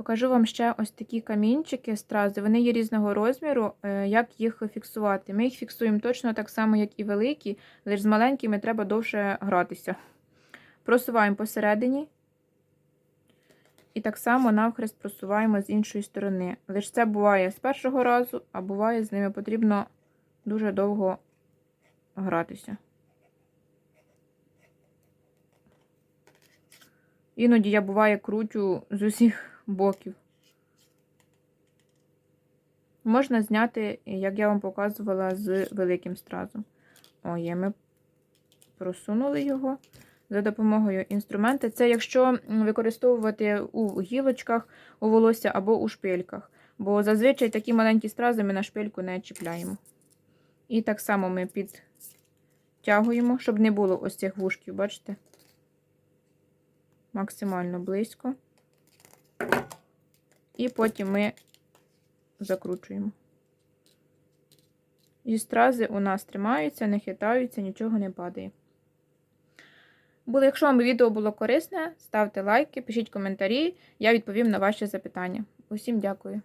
Покажу вам ще ось такі камінчики стрази. Вони є різного розміру. Е, Як їх фіксувати? Ми їх фіксуємо точно так само, як і великі, лише з маленькими треба довше гратися. Просуваємо посередині. І так само навхрест просуваємо з іншої сторони. Лише це буває з першого разу, а буває, з ними потрібно дуже довго гратися. Іноді я буває кручу з усіх боків. Можна зняти, як я вам показувала, з великим стразом. О, є, ми просунули його за допомогою інструмента. Це якщо використовувати у гілочках, у волосся або у шпильках. Бо зазвичай такі маленькі стрази ми на шпильку не чіпляємо. І так само ми підтягуємо, щоб не було ось цих вушків, бачите? Максимально близько. І потім ми закручуємо. І стрази у нас тримаються, не хитаються, нічого не падає. Якщо вам відео було корисне, ставте лайки, пишіть коментарі, я відповім на ваші запитання. Усім дякую.